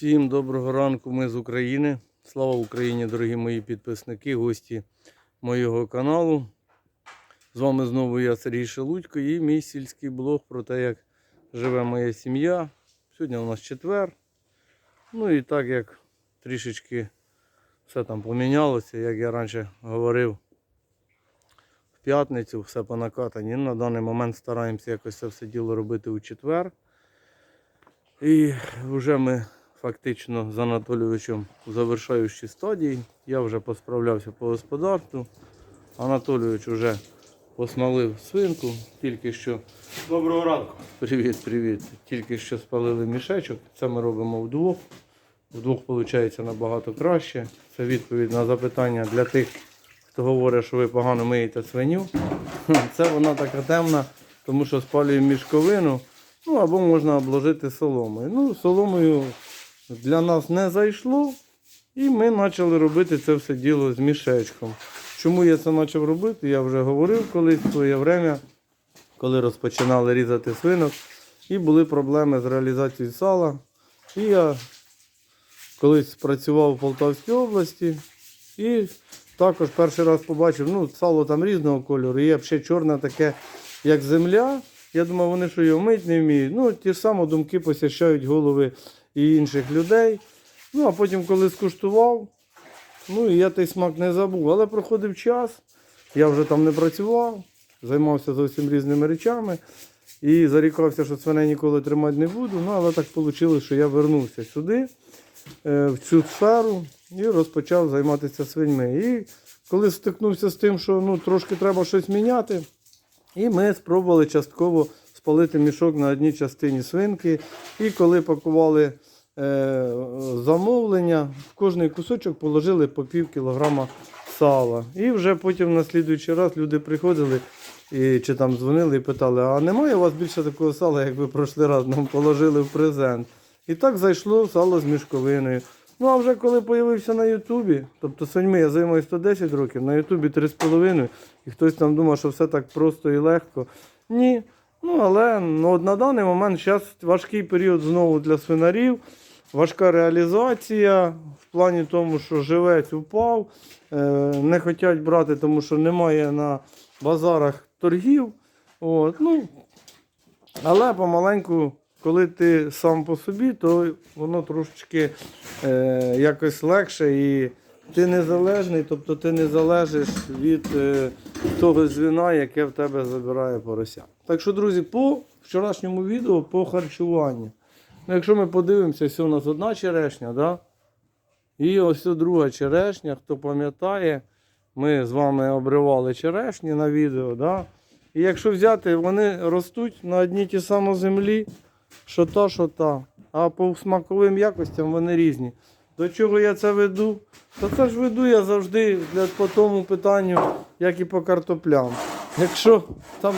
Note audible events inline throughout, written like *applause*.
Всім доброго ранку, ми з України. Слава Україні, дорогі мої підписники, гості моєго каналу. З вами знову я Сергій Шелудько і мій сільський блог про те, як живе моя сім'я. Сьогодні у нас четвер. Ну і так як трішечки все там помінялося, як я раніше говорив, в п'ятницю все по накатанні. На даний момент стараємося якось це все діло робити у четвер. І вже ми фактично з Анатолійовичем у завершаючій стадії. Я вже посправлявся по господарству. Анатолійович вже посмалив свинку, тільки що. Доброго ранку. Привіт, привіт. Тільки що спалили мішечок. Це ми робимо вдвох. Вдвох виходить набагато краще. Це відповідь на запитання для тих, хто говорить, що ви погано миєте свиню. Це вона така темна, тому що спалюємо мішковину. Ну або можна обложити соломою. Ну, соломою для нас не зайшло. І ми почали робити це все діло з мішечком. Чому я це почав робити? Я вже говорив колись в своє время, коли розпочинали різати свинок. І були проблеми з реалізацією сала. І я колись працював в Полтавській області і також перший раз побачив, ну, сало там різного кольору, є ще чорне таке, як земля. Я думав, вони що його мить не вміють. Ну, ті ж самі думки посіщають голови і інших людей. Ну, а потім, коли скуштував, ну і я той смак не забув. Але проходив час, я вже там не працював, займався зовсім різними речами. І зарікався, що свиней ніколи тримати не буду. Ну, але так вийшло, що я вернувся сюди, е, в цю сферу, і розпочав займатися свиньми. І коли стикнувся з тим, що ну, трошки треба щось міняти, і ми спробували частково спалити мішок на одній частині свинки. І коли пакували е, замовлення, в кожний кусочок положили по пів кілограма сала. І вже потім на слідуючий раз люди приходили і, чи там дзвонили і питали, а немає у вас більше такого сала, як ви пройшли раз нам положили в презент. І так зайшло сало з мішковиною. Ну а вже коли з'явився на Ютубі, тобто свиньми я займаюся 110 років, на Ютубі 3,5, і хтось там думав, що все так просто і легко. Ні. Ну, але ну, на даний момент зараз важкий період знову для свинарів, важка реалізація в плані тому, що живець упав, е, не хочуть брати, тому що немає на базарах торгів. От, ну, але помаленьку, коли ти сам по собі, то воно трошечки е, якось легше і ти незалежний, тобто ти не залежиш від е, того звіна, яке в тебе забирає порося. Так що, друзі, по вчорашньому відео по харчуванню. Ну, якщо ми подивимося, ось у нас одна черешня, да? і ось друга черешня, хто пам'ятає, ми з вами обривали черешні на відео. Да? І якщо взяти, вони ростуть на одній ті самій землі, що та, що та. А по смаковим якостям вони різні. До чого я це веду? Та це ж веду я завжди для, по тому питанню, як і по картоплям. Якщо там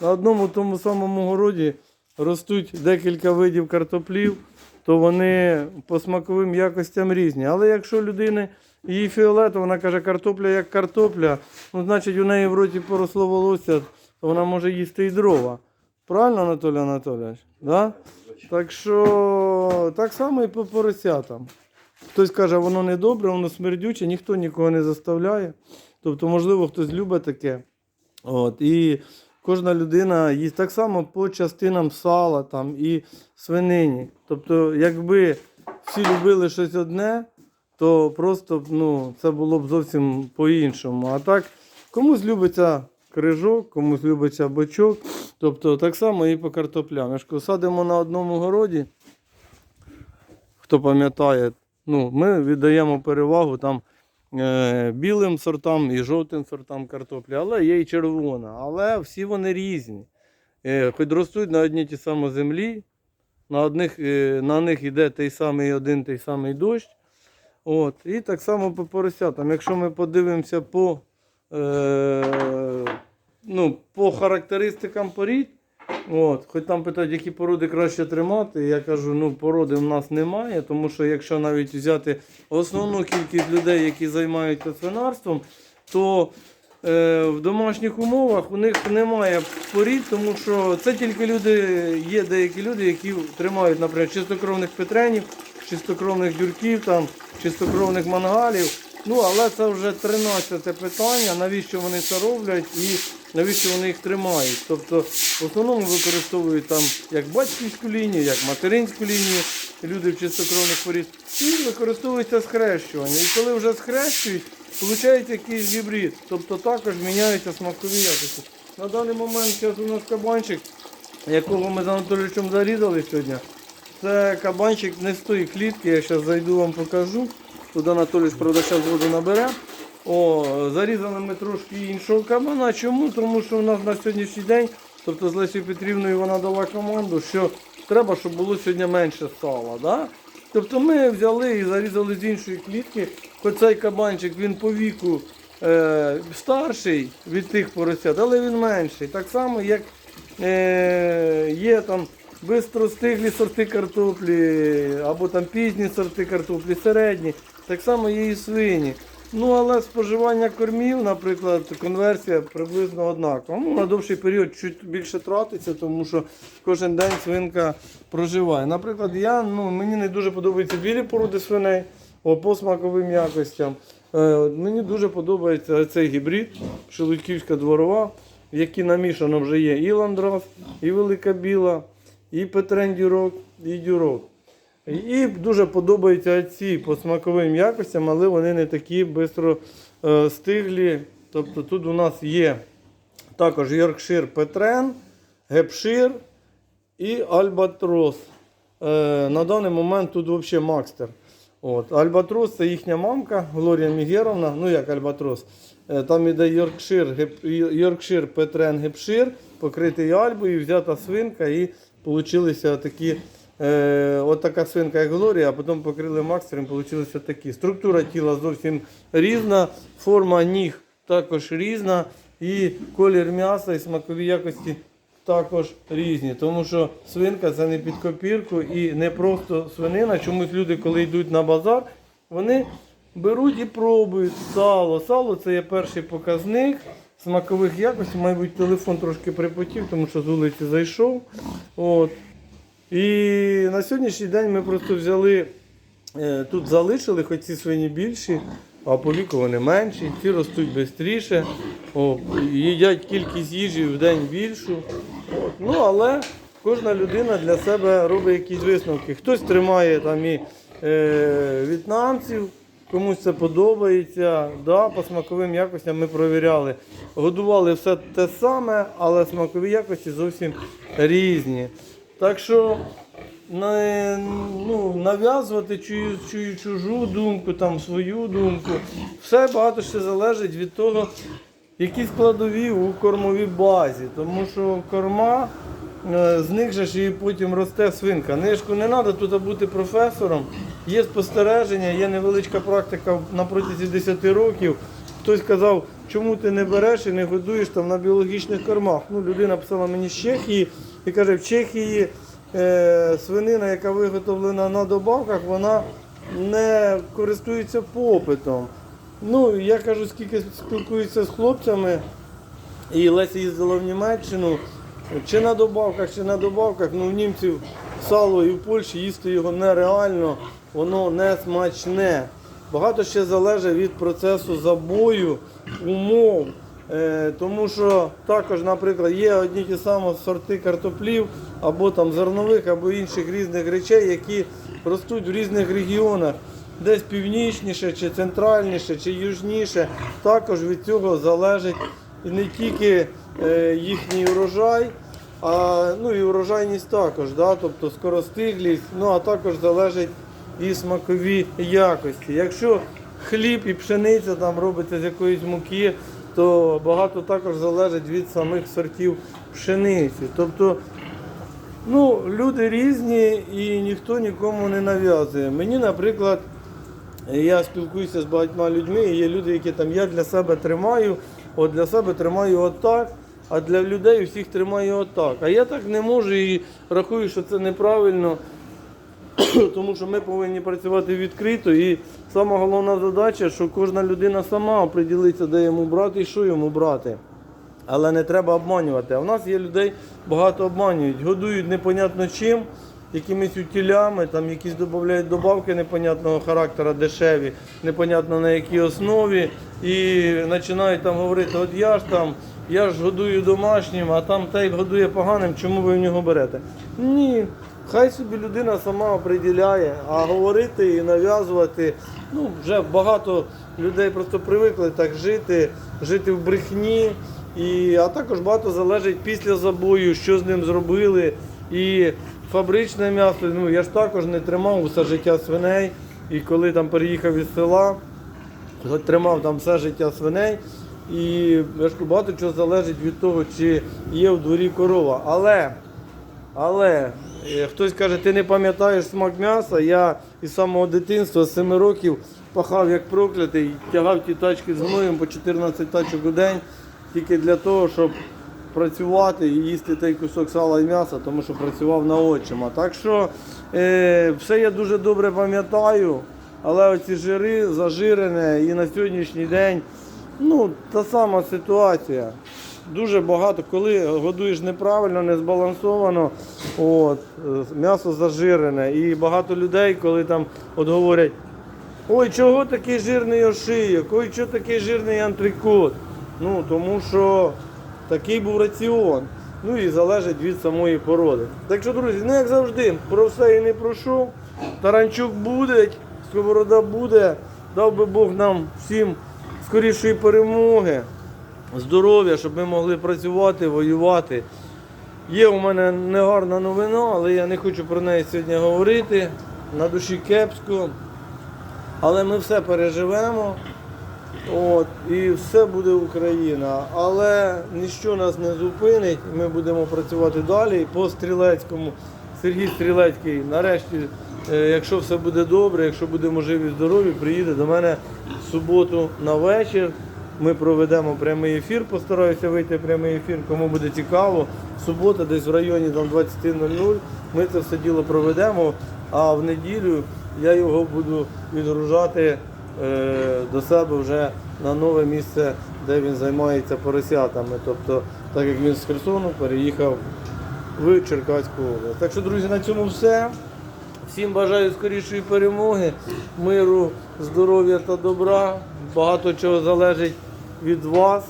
на одному тому самому городі ростуть декілька видів картоплів, то вони по смаковим якостям різні. Але якщо людини її фіолетово, вона каже, картопля як картопля, ну значить у неї в роті поросло волосся, то вона може їсти і дрова. Правильно, Анатолій Анатолійович? Да? Так що так само і по поросятам. Хтось каже, воно не добре, воно смердюче, ніхто нікого не заставляє. Тобто, можливо, хтось любить таке. От, і кожна людина їсть так само по частинам сала там, і свинині. Тобто, якби всі любили щось одне, то просто ну, це було б зовсім по-іншому. А так, комусь любиться крижок, комусь любиться бочок. Тобто так само і по картоплям. Садимо на одному городі. Хто пам'ятає, ну, ми віддаємо перевагу там білим сортам і жовтим сортам картоплі, але є і червона. Але всі вони різні. Е, хоч ростуть на одній ті самій землі, на, одних, е, на них йде той самий один той самий дощ. От. І так само по поросятам. Якщо ми подивимося по, е, ну, по характеристикам порід, От, хоч там питають, які породи краще тримати. Я кажу, ну породи в нас немає, тому що якщо навіть взяти основну кількість людей, які займаються свинарством, то е, в домашніх умовах у них немає порід, тому що це тільки люди, є деякі люди, які тримають, наприклад, чистокровних петренів, чистокровних дюрків, там, чистокровних мангалів. Ну, але це вже 13 питання, навіщо вони це роблять і навіщо вони їх тримають. Тобто в основному використовують там як батьківську лінію, як материнську лінію, люди в чистокровних порід, і використовується схрещування. І коли вже схрещують, виходить якийсь гібрид. Тобто також міняються смакові якості. На даний момент зараз у нас кабанчик, якого ми з Анатолійовичем зарізали сьогодні. Це кабанчик не з тої клітки, я зараз зайду вам покажу. Тут Анатолійович, правда, зараз воду набере. О, зарізали ми трошки іншого кабана. Чому? Тому що у нас на сьогоднішній день, тобто з Лесією Петрівною вона дала команду, що треба, щоб було сьогодні менше сала. Да? Тобто ми взяли і зарізали з іншої клітки. Хоч цей кабанчик він по віку е, старший від тих поросят, але він менший. Так само, як е, є там бистростиглі сорти картоплі, або там пізні сорти картоплі, середні. Так само є і свині. Ну, але споживання кормів, наприклад, конверсія приблизно однакова. Ну, на довший період чуть більше тратиться, тому що кожен день свинка проживає. Наприклад, я, ну, мені не дуже подобаються білі породи свиней по смаковим якостям. Е, мені дуже подобається цей гібрид, Шелудьківська дворова, в якій намішано вже є і ландрас, і велика біла, і петрен дюрок, і дюрок. І дуже подобаються ці по смаковим якостям, але вони не такі швидко е, стиглі. Тобто тут у нас є також Йоркшир Петрен, Гепшир і Альбатрос. Е, на даний момент тут взагалі Макстер. От. Альбатрос це їхня мамка Глорія Мігеровна. Ну як Альбатрос. Е, там іде Йоркшир, геп, Йоркшир Петрен Гепшир, покритий альбою, взята свинка і получилися такі. Е, от така свинка, як Глорія, а потім покрили макстером, получилися такі. Структура тіла зовсім різна, форма ніг також різна, і колір м'яса і смакові якості також різні. Тому що свинка це не під копірку і не просто свинина. Чомусь люди, коли йдуть на базар, вони беруть і пробують сало. Сало це є перший показник смакових якостей. Мабуть, телефон трошки припотів, тому що з вулиці зайшов. От. І на сьогоднішній день ми просто взяли, е, тут залишили, хоч ці свині більші, а по віку вони менші, ці ростуть швидше, їдять кількість їжі в день більшу. От. Ну, але кожна людина для себе робить якісь висновки. Хтось тримає там і е, в'єтнамців, комусь це подобається. Да, по смаковим якостям ми провіряли. Годували все те саме, але смакові якості зовсім різні. Так що ну, нав'язувати чию, чию чужу думку, там, свою думку. Все багато ще залежить від того, які складові у кормовій базі. Тому що корма, е, з них же ж і потім росте свинка. Нишку не треба тут бути професором. Є спостереження, є невеличка практика на протязі 10 років. Хтось казав, чому ти не береш і не годуєш там на біологічних кормах. Ну, людина писала мені з Чехії і каже, в Чехії е, свинина, яка виготовлена на добавках, вона не користується попитом. Ну, я кажу, скільки спілкуюся з хлопцями, і Леся їздила в Німеччину, чи на добавках, чи на добавках, ну в німців сало і в Польщі їсти його нереально, воно не смачне. Багато ще залежить від процесу забою, умов. Е, тому що також, наприклад, є одні ті самі сорти картоплів, або там зернових, або інших різних речей, які ростуть в різних регіонах. Десь північніше, чи центральніше, чи южніше. Також від цього залежить не тільки е, їхній урожай, а ну і урожайність також, да? тобто скоростиглість, ну а також залежить і смакові якості. Якщо хліб і пшениця там робиться з якоїсь муки, то багато також залежить від самих сортів пшениці. Тобто ну, люди різні і ніхто нікому не нав'язує. Мені, наприклад, я спілкуюся з багатьма людьми, і є люди, які там я для себе тримаю, от для себе тримаю отак, а для людей всіх тримаю отак. А я так не можу і рахую, що це неправильно. *clears throat* тому що ми повинні працювати відкрито. І сама головна задача, що кожна людина сама оприділиться, де йому брати і що йому брати. Але не треба обманювати. А в нас є людей багато обманюють, годують непонятно чим. якимись утілями, там якісь додають добавки непонятного характеру, дешеві, непонятно на якій основі. І починають там говорити, от я ж там, я ж годую домашнім, а там той годує поганим, чому ви в нього берете? Ні. Хай собі людина сама оприділяє, а говорити і нав'язувати. Ну, вже багато людей просто привикли так жити, жити в брехні. І, а також багато залежить після забою, що з ним зробили. І фабричне м'ясо, ну я ж також не тримав усе життя свиней. І коли там переїхав із села, тримав там все життя свиней. І я багато чого залежить від того, чи є в дворі корова. Але, але е, хтось каже, ти не пам'ятаєш смак м'яса. Я із самого дитинства, з 7 років, пахав як проклятий, тягав ті тачки з гноєм по 14 тачок у день, тільки для того, щоб працювати і їсти той кусок сала і м'яса, тому що працював на отчима. Так що е, все я дуже добре пам'ятаю, але оці жири зажирене і на сьогоднішній день ну, та сама ситуація. Дуже багато, коли годуєш неправильно, не збалансовано, от, е, м'ясо зажирене. І багато людей, коли там от говорять, ой, чого такий жирний ошийок, ой, чого такий жирний антрикот. Ну, тому що такий був раціон. Ну і залежить від самої породи. Так що, друзі, ну як завжди, про все і не прошу. Таранчук буде, сковорода буде. Дав би Бог нам всім скорішої перемоги, здоров'я, щоб ми могли працювати, воювати. Є у мене негарна новина, але я не хочу про неї сьогодні говорити. На душі кепсько. Але ми все переживемо. От, і все буде Україна. Але ніщо нас не зупинить. Ми будемо працювати далі. По стрілецькому Сергій Стрілецький, нарешті, якщо все буде добре, якщо будемо живі здорові, приїде до мене в суботу на вечір. Ми проведемо прямий ефір, постараюся вийти прямий ефір, кому буде цікаво. Субота, десь в районі там 20.00 ми це все діло проведемо, а в неділю я його буду відгружати е, до себе вже на нове місце, де він займається поросятами. Тобто, так як він з Херсону переїхав в Черкаську область. Так що, друзі, на цьому все. Всім бажаю скорішої перемоги, миру, здоров'я та добра. Багато чого залежить від вас,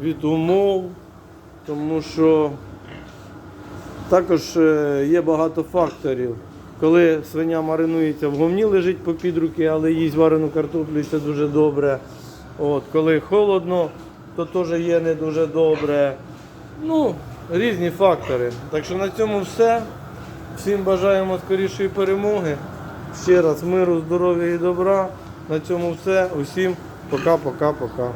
від умов, тому що також е, є багато факторів. Коли свиня маринується в говні, лежить по під руки, але їсть варену картоплю, і це дуже добре. От, коли холодно, то теж є не дуже добре. Ну, різні фактори. Так що на цьому все. Всім бажаємо скорішої перемоги. Ще раз миру, здоров'я і добра. На цьому все. Усім пока-пока-пока.